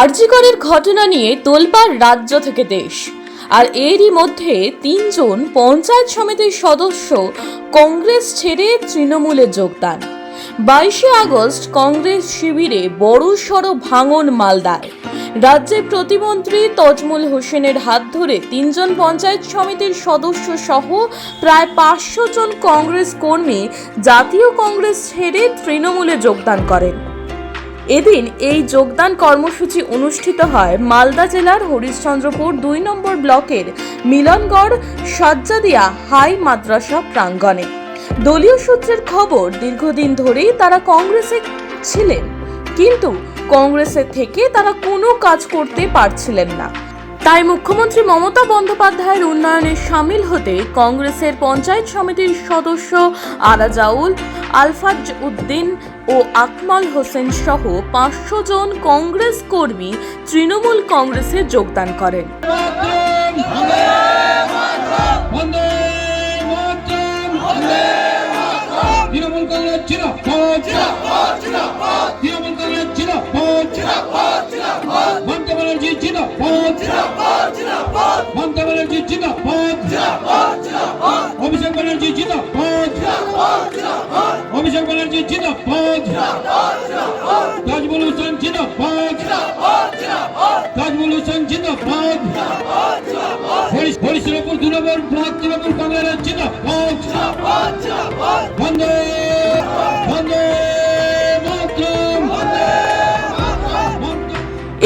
আরজিকরের ঘটনা নিয়ে তোলপাড় রাজ্য থেকে দেশ। আর এরই মধ্যে তিনজন পঞ্চায়েত সমিতির সদস্য কংগ্রেস ছেড়ে তৃণমূলে যোগদান। বাইশে আগস্ট কংগ্রেস শিবিরে বড়সড় ভাঙন মালদায়। রাজ্যের প্রতিমন্ত্রী তজমুল হোসেনের হাত ধরে তিনজন পঞ্চায়েত সমিতির সদস্য সহ প্রায় পাঁচশো জন কংগ্রেস কর্মী জাতীয় কংগ্রেস ছেড়ে তৃণমূলে যোগদান করেন। এদিন এই যোগদান কর্মসূচি অনুষ্ঠিত হয় মালদা জেলার হরিশ্চন্দ্রপুর দুই নম্বর ব্লকের মিলনগড় সজ্জাদিয়া হাই মাদ্রাসা প্রাঙ্গণে। দলীয় সূত্রের খবর, দীর্ঘদিন ধরেই তারা কংগ্রেসে ছিলেন, কিন্তু কংগ্রেসের থেকে তারা কোনো কাজ করতে পারছিলেন না। তাই মুখ্যমন্ত্রী মমতা বন্দ্যোপাধ্যায়ের উন্নয়নে সামিল হতে কংগ্রেসের পঞ্চায়েত সমিতির সদস্য আরাজাউল, আলফাজ উদ্দিন ও আকমাল হোসেন সহ পাঁচশো জন কংগ্রেস কর্মী তৃণমূল কংগ্রেসে যোগদান করেন। তৃণমূল কংগ্রেস ব্যানার্জি জিন্দাবাদ মমতা ব্যানার্জি জিন্দাবাদ। অভিষেক ব্যানার্জি জিন্দাবাদ। অভিষেক ব্যানার্জি জিন্দাবাদ। তাজমুল হোসেন জিন্দাবাদ। তাজমুল হোসেন জিন্দাবাদ। হরিশ হরিশপুর দু নম্বর ব্লক তৃণমূল কংগ্রেস জিন্দাবাদ। বন্দে বন্দে।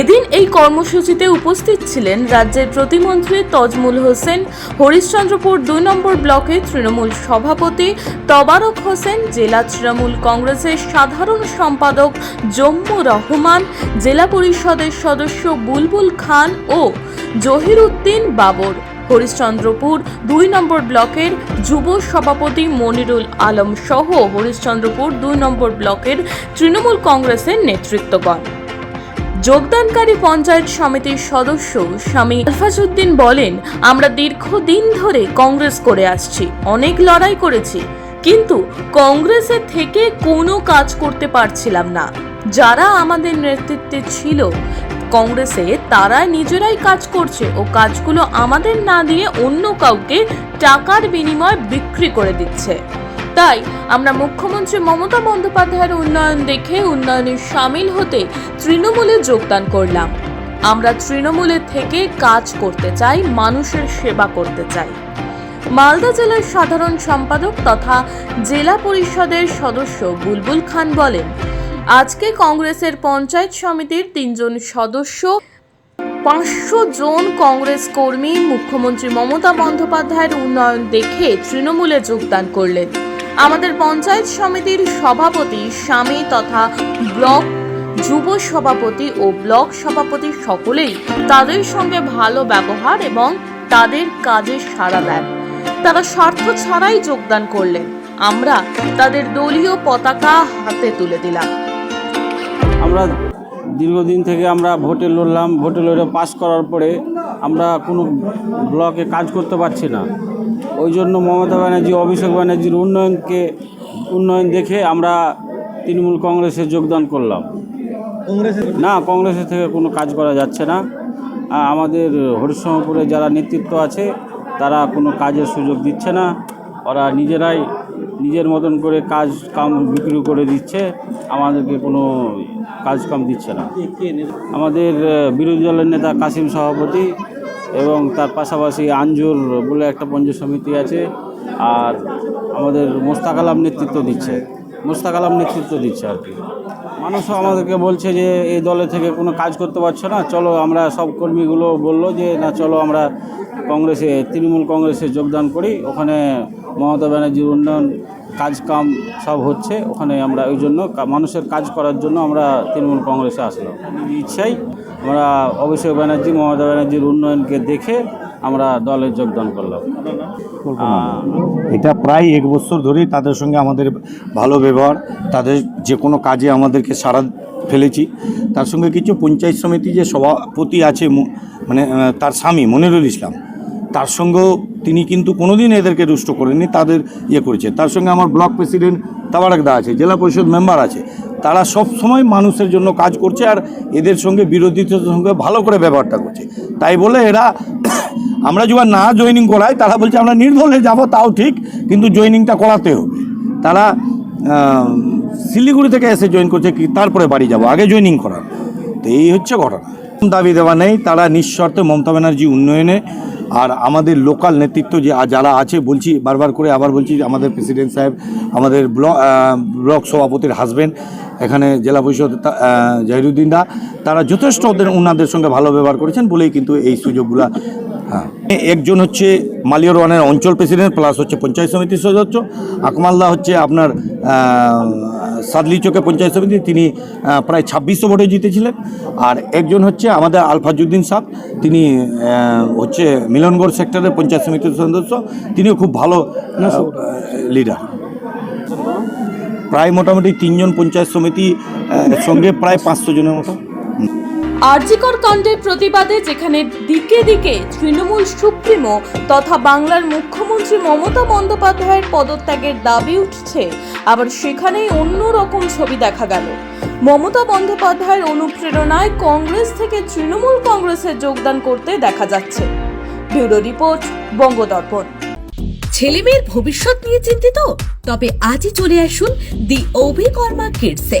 এদিন এই কর্মসূচিতে উপস্থিত ছিলেন রাজ্যের প্রতিমন্ত্রী তজমুল হোসেন, হরিশ্চন্দ্রপুর দুই নম্বর ব্লকের তৃণমূল সভাপতি তবারক হোসেন, জেলা তৃণমূল কংগ্রেসের সাধারণ সম্পাদক জম্মু রহমান, জেলা পরিষদের সদস্য বুলবুল খান ও জহির উদ্দিন বাবর। হরিশ্চন্দ্রপুর দুই নম্বর ব্লকের যুব সভাপতি মনিরুল আলম সহ হরিশ্চন্দ্রপুর দুই নম্বর ব্লকের তৃণমূল কংগ্রেসের নেতৃত্বগণ। যোগদানকারী পঞ্চায়েত সমিতির সদস্য স্বামী আলফাজউদ্দিন বলেন, আমরা দীর্ঘদিন ধরে কংগ্রেস করে আসছি, অনেক লড়াই করেছি, কিন্তু কংগ্রেসের থেকে কোনো কাজ করতে পারছিলাম না। যারা আমাদের নেতৃত্বে ছিল, কংগ্রেসে তারা নিজেরাই কাজ করছে ও কাজগুলো আমাদের না দিয়ে অন্য কাউকে টাকার বিনিময়ে বিক্রি করে দিচ্ছে। তাই আমরা মুখ্যমন্ত্রী মমতা বন্দ্যোপাধ্যায়ের উন্নয়ন দেখে উন্নয়নে সামিল হতে তৃণমূলে যোগদান করলাম। আমরা তৃণমূলের থেকে কাজ করতে চাই, মানুষের সেবা করতে চাই। মালদা জেলার সাধারণ সম্পাদক তথা জেলা পরিষদের সদস্য বুলবুল খান বলেন, আজকে কংগ্রেসের পঞ্চায়েত সমিতির তিনজন সদস্য, পাঁচশো জন কংগ্রেস কর্মী মুখ্যমন্ত্রী মমতা বন্দ্যোপাধ্যায়ের উন্নয়ন দেখে তৃণমূলে যোগদান করলেন। আমাদের পঞ্চায়েত সমিতির সভাপতি স্বামী তথা ব্লক যুব সভাপতি ও ব্লক সভাপতি সকলেই তাদের সঙ্গে ভালো ব্যবহার এবং তাদের কাজে সাড়া দেন। তারা স্বার্থ ছাড়াই যোগদান করলেন। আমরা তাদের দলীয় পতাকা হাতে তুলে দিলাম। আমরা দীর্ঘদিন থেকে আমরা ভোটে লড়লাম। ভোটে লড়ে পাস করার পরে আমরা কোনো ব্লকে কাজ করতে পারছি না। ওই জন্য মমতা ব্যানার্জি অভিষেক ব্যানার্জির উন্নয়নকে উন্নয়ন দেখে আমরা তৃণমূল কংগ্রেসে যোগদান করলাম। না কংগ্রেসের থেকে কোনো কাজ করা যাচ্ছে না। আমাদের হরিশ্চন্দ্রপুরে যারা নেতৃত্ব আছে তারা কোনো কাজের সুযোগ দিচ্ছে না। ওরা নিজেরাই নিজের মতন করে কাজ কাম বিক্রি করে দিচ্ছে। আমাদেরকে কোনো কাজ কাম দিচ্ছে না। আমাদের বিরোধী দলের নেতা কাসিম সভাপতি এবং তার পাশাপাশি আঞ্জুর বলে একটা পঞ্চায়েত সমিতি আছে, আর আমাদের মোস্তাক আলাম নেতৃত্ব দিচ্ছে। মোস্তাক আলাম নেতৃত্ব দিচ্ছে আর কি। মানুষও আমাদেরকে বলছে যে, এই দলে থেকে কোনো কাজ করতে পারছ না, চলো আমরা সব কর্মীগুলো বলল যে, না, চলো আমরা কংগ্রেসে, তৃণমূল কংগ্রেসে যোগদান করি। ওখানে মমতা ব্যানার্জির উন্নয়ন কাজ কাম সব হচ্ছে, ওখানে আমরা ওই জন্য মানুষের কাজ করার জন্য আমরা তৃণমূল কংগ্রেসে আসলাম। ইচ্ছাই আমরা অভিষেক ব্যানার্জি মমতা ব্যানার্জির উন্নয়নকে দেখে আমরা দলে যোগদান করলাম। এটা প্রায় এক বছর ধরেই তাদের সঙ্গে আমাদের ভালো ব্যবহার তাদের যে কোনো কাজে আমাদেরকে সাড়া ফেলেছি। তার সঙ্গে কিছু পঞ্চায়েত সমিতি যে সভাপতি আছে মানে তার স্বামী মনিরুল ইসলাম তার সঙ্গেও তিনি কিন্তু কোনোদিন এদেরকে রুষ্ট করেনি তাদের ইয়ে করেছে। তার সঙ্গে আমার ব্লক প্রেসিডেন্ট তাবারাক দা আছে জেলা পরিষদ মেম্বার আছে। তারা সব সময় মানুষের জন্য কাজ করছে আর এদের সঙ্গে, বিরোধীদের সঙ্গে ভালো করে ব্যবহারটা করছে। তাই বলে এরা, আমরা যখন না জয়নিং করাই, তারা বলছে আমরা নির্দলে যাব, তাও ঠিক, কিন্তু জয়নিংটা করাতে হবে। তারা শিলিগুড়ি থেকে এসে জয়েন করছে কি, তারপরে বাড়ি যাব, আগে জয়নিং করার। তো এই হচ্ছে ঘটনা। দাবি দেওয়া নেই। তারা নিঃশর্তে মমতা ব্যানার্জি উন্নয়নে আর আমাদের লোকাল নেতৃত্ব যে যারা আছে বলছি বারবার করে আবার বলছি আমাদের প্রেসিডেন্ট সাহেব আমাদের ব্লক ব্লক সভাপতির হাজবেন্ড এখানে জেলা পরিষদ তা- আহ, জাহিরুদ্দিন দা তারা যথেষ্ট ওদের ওনাদের সঙ্গে ভালো ব্যবহার করেছেন বলেই কিন্তু এই সুযোগগুলা হ্যাঁ। একজন হচ্ছে মালিয়র ওয়ানের অঞ্চল প্রেসিডেন্ট প্লাস হচ্ছে পঞ্চায়েত সমিতির সদস্য। আকমালদা হচ্ছে আপনার সাদলি চোখে পঞ্চায়েত সমিতি, তিনি প্রায় ছাব্বিশশো ভোটে জিতেছিলেন। আর একজন হচ্ছে আমাদের আলফাজুদ্দিন সাহ, তিনি হচ্ছে মিলনগড় সেক্টরের পঞ্চায়েত সমিতির সদস্য। তিনিও খুব ভালো লিডার প্রায় মোটামুটি তিনজন পঞ্চায়েত সমিতি সঙ্গে প্রায় পাঁচশো জনের মতো। আরজিকর কাণ্ডের প্রতিবাদে যেখানে দিকে দিকে তৃণমূল সুপ্রিমো তথা বাংলার মুখ্যমন্ত্রী মমতা বন্দ্যোপাধ্যায়ের পদত্যাগের দাবি উঠছে, আবার সেখানেই অন্য রকম ছবি দেখা গেল। মমতা বন্দ্যোপাধ্যায়ের অনুপ্রেরণায় কংগ্রেস থেকে তৃণমূল কংগ্রেসে যোগদান করতে দেখা যাচ্ছে। Bureau report, Bangadarpan. ছেলেমেয়ের ভবিষ্যৎ নিয়ে চিন্তিত? তবে আজই চলে আসুন দি অভিকর্মা কিডসে।